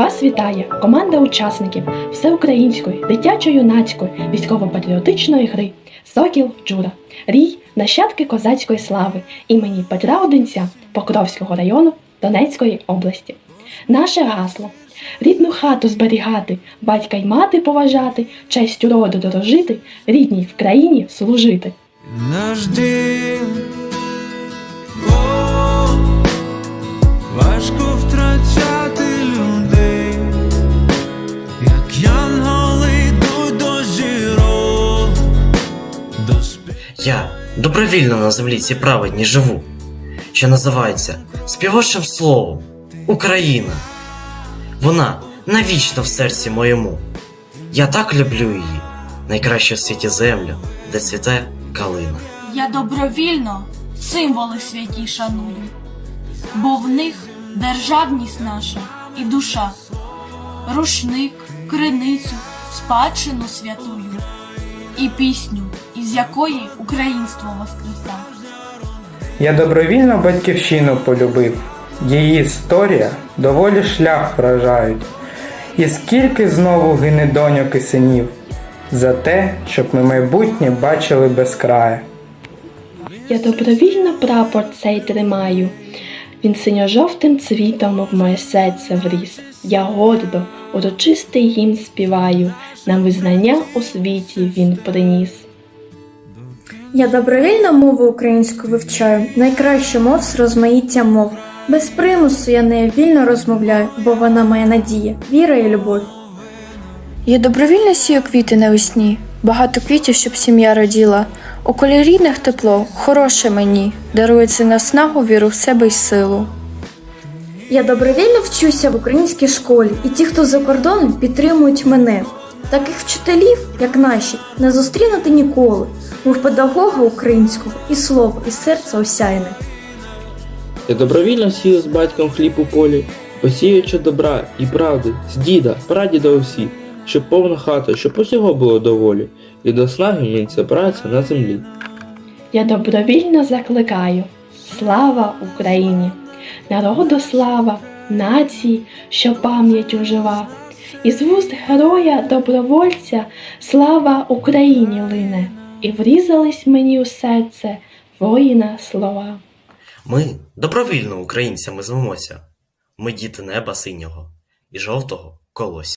Вас вітає команда учасників всеукраїнської дитячо-юнацької військово-патріотичної гри Сокіл Джура. Рій нащадки козацької слави імені Петра Одинця Покровського району Донецької області. Наше гасло рідну хату зберігати, батька й мати поважати, честю роду дорожити, рідній в країні служити. Наш дім Я добровільно на землі цій праведній живу, що називається співочим словом Україна. Вона навічно в серці моєму. Я так люблю її, найкращу в світі землю, де цвіте калина. Я добровільно символи святі шаную, бо в них державність наша і душа, рушник, криницю, спадщину святую і пісню, із якої українство воскреса. Я добровільно батьківщину полюбив, її історія доволі шлях вражають. І скільки знову гине доньок і синів за те, щоб ми майбутнє бачили без краю. Я добровільно прапор цей тримаю. Він синьо-жовтим цвітом в моє серце вріс. Я гордо, урочистий їм співаю. Нам визнання у світі він приніс. Я добровільно мову українську вивчаю, найкращу мов з розмаїття мов. Без примусу я нею вільно розмовляю, бо вона моя надія, віра і любов. Я добровільно сію квіти навесні, багато квітів, щоб сім'я роділа. У колі рідних тепло, хороше мені, дарується наснагу, віру в себе й силу. Я добровільно вчуся в українській школі, і ті, хто за кордоном, підтримують мене. Таких вчителів, як наші, не зустрінути ніколи, мов педагога українського і слово, і серце осяйне. Я добровільно сію з батьком хліб у полі, посіючи добра і правди з діда, прадіда усі, щоб повна хата, щоб усього було доволі, і до снаги мінця праця на землі. Я добровільно закликаю. Слава Україні! Народу слава, нації, що пам'ять ужива. Із вуст героя добровольця слава Україні лине, і врізались мені у серце воїна слова. Ми добровільно українцями звемося. Ми діти неба синього і жовтого колося.